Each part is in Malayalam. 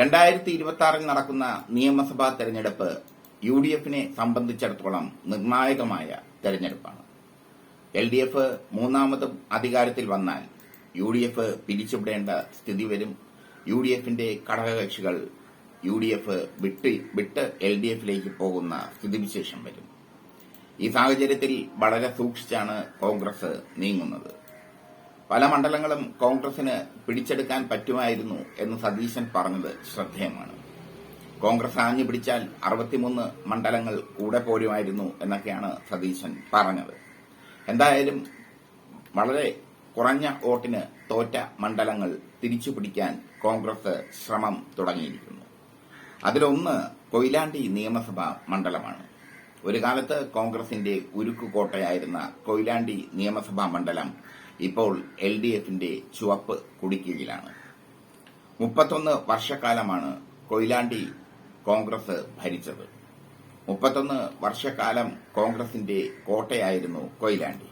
രണ്ടായിരത്തി ഇരുപത്തി ആറിൽ നടക്കുന്ന നിയമസഭാ തെരഞ്ഞെടുപ്പ് യു ഡി എഫിനെ സംബന്ധിച്ചിടത്തോളം നിർണായകമായ തെരഞ്ഞെടുപ്പാണ്. എൽ ഡി എഫ് മൂന്നാമതും അധികാരത്തിൽ വന്നാൽ യു ഡി എഫ് പിരിച്ചുവിടേണ്ട സ്ഥിതി വരും. യു ഡി എഫിന്റെ ഘടകകക്ഷികൾ യു ഡി എഫ് വിട്ട് വിട്ട് എൽ ഡി എഫിലേക്ക് പോകുന്ന സ്ഥിതിവിശേഷം വരും. ഈ സാഹചര്യത്തിൽ വളരെ സൂക്ഷിച്ചാണ് കോൺഗ്രസ് നീങ്ങുന്നത്. പല മണ്ഡലങ്ങളും കോൺഗ്രസിന് പിടിച്ചെടുക്കാൻ പറ്റുമായിരുന്നു എന്ന് സതീശൻ പറഞ്ഞത് ശ്രദ്ധേയമാണ്. കോൺഗ്രസ് ആഞ്ഞു പിടിച്ചാൽ അറുപത്തിമൂന്ന് മണ്ഡലങ്ങൾ കൂടെ പോരുമായിരുന്നു എന്നൊക്കെയാണ് സതീശൻ പറഞ്ഞത്. എന്തായാലും വളരെ കുറഞ്ഞ വോട്ടിന് തോറ്റ മണ്ഡലങ്ങൾ തിരിച്ചു പിടിക്കാൻ കോൺഗ്രസ് ശ്രമം തുടങ്ങിയിരിക്കുന്നു. അതിലൊന്ന് കൊയിലാണ്ടി നിയമസഭാ മണ്ഡലമാണ്. ഒരു കാലത്ത് കോൺഗ്രസിന്റെ ഉരുക്കുകോട്ടയായിരുന്ന കൊയിലാണ്ടി നിയമസഭാ മണ്ഡലം ഇപ്പോൾ എൽ ഡി എഫിന്റെ ചുവപ്പ് കുടിക്കീഴിലാണ്. മുപ്പത്തൊന്ന് വർഷക്കാലമാണ് കൊയിലാണ്ടി കോൺഗ്രസ് ഭരിച്ചത്. മുപ്പത്തൊന്ന് വർഷക്കാലം കോൺഗ്രസിന്റെ കോട്ടയായിരുന്നു കൊയിലാണ്ടി.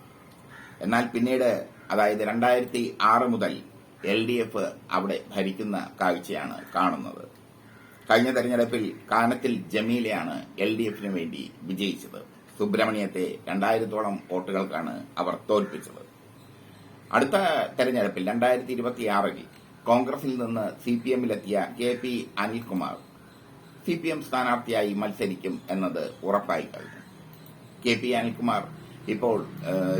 എന്നാൽ പിന്നീട് അതായത് രണ്ടായിരത്തി ആറ് മുതൽ എൽ ഡി എഫ് അവിടെ ഭരിക്കുന്ന കാഴ്ചയാണ് കാണുന്നത്. കഴിഞ്ഞ തെരഞ്ഞെടുപ്പിൽ കാനത്തിൽ ജമീലയാണ് എൽ ഡി എഫിന് വേണ്ടി വിജയിച്ചത്. സുബ്രഹ്മണ്യത്തെ രണ്ടായിരത്തോളം വോട്ടുകൾക്കാണ് അവർ തോൽപ്പിച്ചത്. അടുത്ത തെരഞ്ഞെടുപ്പിൽ രണ്ടായിരത്തി ഇരുപത്തിയാറിൽ കോൺഗ്രസിൽ നിന്ന് C P എമ്മിലെത്തിയ K P Anilkumar C P M സ്ഥാനാർത്ഥിയായി മത്സരിക്കും എന്നത് ഉറപ്പായി കഴിഞ്ഞു. കെ പി അനിൽകുമാർ ഇപ്പോൾ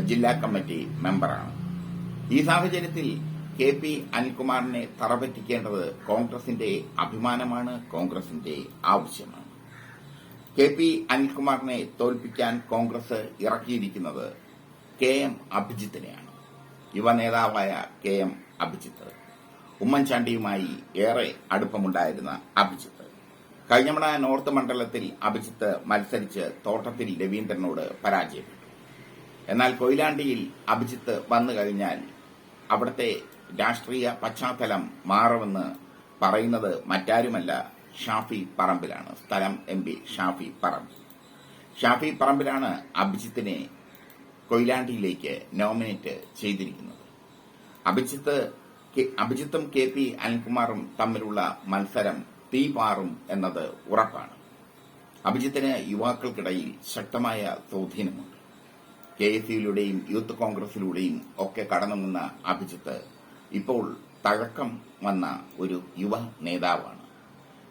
ജില്ലാ കമ്മിറ്റി മെമ്പറാണ്. ഈ സാഹചര്യത്തിൽ കെ പി അനിൽകുമാറിനെ തറപറ്റിക്കേണ്ടത് കോൺഗ്രസിന്റെ അഭിമാനമാണ് കോൺഗ്രസിന്റെ ആവശ്യമാണ്. കെ പി അനിൽകുമാറിനെ തോൽപ്പിക്കാൻ കോൺഗ്രസ് ഇറക്കിയിരിക്കുന്നത് കെ എം അഭിജിത്തിനെയാണ്. യുവ നേതാവായ കെ എം അഭിജിത്ത്. ഉമ്മൻചാണ്ടിയുമായി ഏറെ അടുപ്പമുണ്ടായിരുന്ന അഭിജിത്ത്. കഴിഞ്ഞമണ നോർത്ത് മണ്ഡലത്തിൽ അഭിജിത്ത് മത്സരിച്ച് തോട്ടത്തിൽ രവീന്ദ്രനോട് പരാജയപ്പെട്ടു. എന്നാൽ കൊയിലാണ്ടിയിൽ അഭിജിത്ത് വന്നു കഴിഞ്ഞാൽ അവിടുത്തെ രാഷ്ട്രീയ പശ്ചാത്തലം മാറുമെന്ന് പറയുന്നത് മറ്റാരുമല്ല ഷാഫി പറമ്പിലാണ്. സ്ഥലം എം പി ഷാഫി പറമ്പിൽ ഷാഫി പറമ്പിലാണ് അഭിജിത്തിനെ കൊയിലാണ്ടിയിലേക്ക് നോമിനേറ്റ് ചെയ്തിരിക്കുന്നത്. അഭിജിത്ത് അഭിജിത്തും കെ പി അനിൽകുമാറും തമ്മിലുള്ള മത്സരം തീപാറും എന്നത് ഉറപ്പാണ്. അഭിജിത്തിന് യുവാക്കൾക്കിടയിൽ ശക്തമായ സ്വാധീനമുണ്ട്. കെ എസ് യുയിലൂടെയും യൂത്ത് കോൺഗ്രസിലൂടെയും ഒക്കെ കടന്നു നിന്ന അഭിജിത്ത് ഇപ്പോൾ തഴക്കം വന്ന ഒരു യുവ നേതാവാണ്.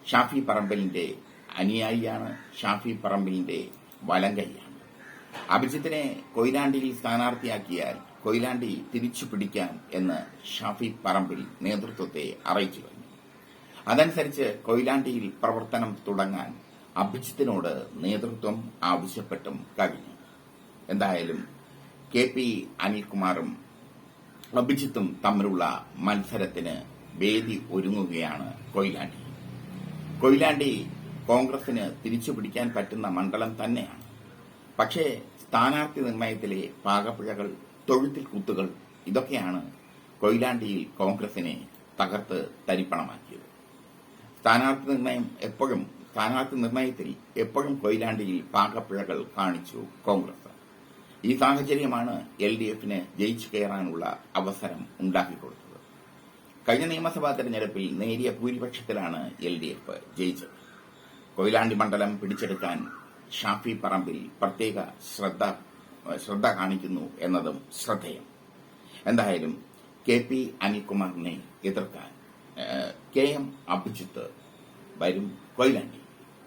ഷാഫി പറമ്പലിന്റെ അനുയായിയാണ് ഷാഫി പറമ്പലിന്റെ വലങ്കയ്യാണ്. അഭിജിത്തിനെ കൊയിലാണ്ടിയിൽ സ്ഥാനാർത്ഥിയാക്കിയാൽ കൊയിലാണ്ടി തിരിച്ചു പിടിക്കാം എന്ന് ഷാഫി പറമ്പിൽ നേതൃത്വത്തെ അറിയിച്ചു കഴിഞ്ഞു. അതനുസരിച്ച് കൊയിലാണ്ടിയിൽ പ്രവർത്തനം തുടങ്ങാൻ അഭിജിത്തിനോട് നേതൃത്വം ആവശ്യപ്പെട്ടും കഴിഞ്ഞു. എന്തായാലും കെ പി അനിൽകുമാറും അഭിജിത്തും തമ്മിലുള്ള മത്സരത്തിന് വേദി ഒരുങ്ങുകയാണ് കൊയിലാണ്ടി. കൊയിലാണ്ടി കോൺഗ്രസിന് തിരിച്ചു പിടിക്കാൻ പറ്റുന്ന മണ്ഡലം തന്നെയാണ്. പക്ഷേ സ്ഥാനാർത്ഥി നിർണയത്തിലെ പാകപ്പിഴകൾ തൊഴുത്തിൽ കുത്തുകൾ ഇതൊക്കെയാണ് കൊയിലാണ്ടിയിൽ കോൺഗ്രസിനെ തകർത്ത് തരിപ്പണമാക്കിയത്. സ്ഥാനാർത്ഥി നിർണയം എപ്പോഴും സ്ഥാനാർത്ഥി നിർണയത്തിൽ എപ്പോഴും കൊയിലാണ്ടിയിൽ പാകപ്പിഴകൾ കാണിച്ചു കോൺഗ്രസ്. ഈ സാഹചര്യമാണ് എൽ ഡി എഫിന് ജയിച്ചു കയറാനുള്ള അവസരം ഉണ്ടാക്കിക്കൊടുത്തത്. കഴിഞ്ഞ നിയമസഭാ തെരഞ്ഞെടുപ്പിൽ നേരിയ ഭൂരിപക്ഷത്തിലാണ് എൽ ഡി എഫ് ജയിച്ചത്. കൊയിലാണ്ടി മണ്ഡലം പിടിച്ചെടുക്കാൻ ഷാഫി പറമ്പിൽ പ്രത്യേക ശ്രദ്ധ ശ്രദ്ധ കാണിക്കുന്നു എന്നതും ശ്രദ്ധേയം. എന്തായാലും കെ പി അനിൽകുമാറിനെ എതിർക്കാൻ കെ എം അഭിജിത്ത് വരും കൊയിലാണ്ടി.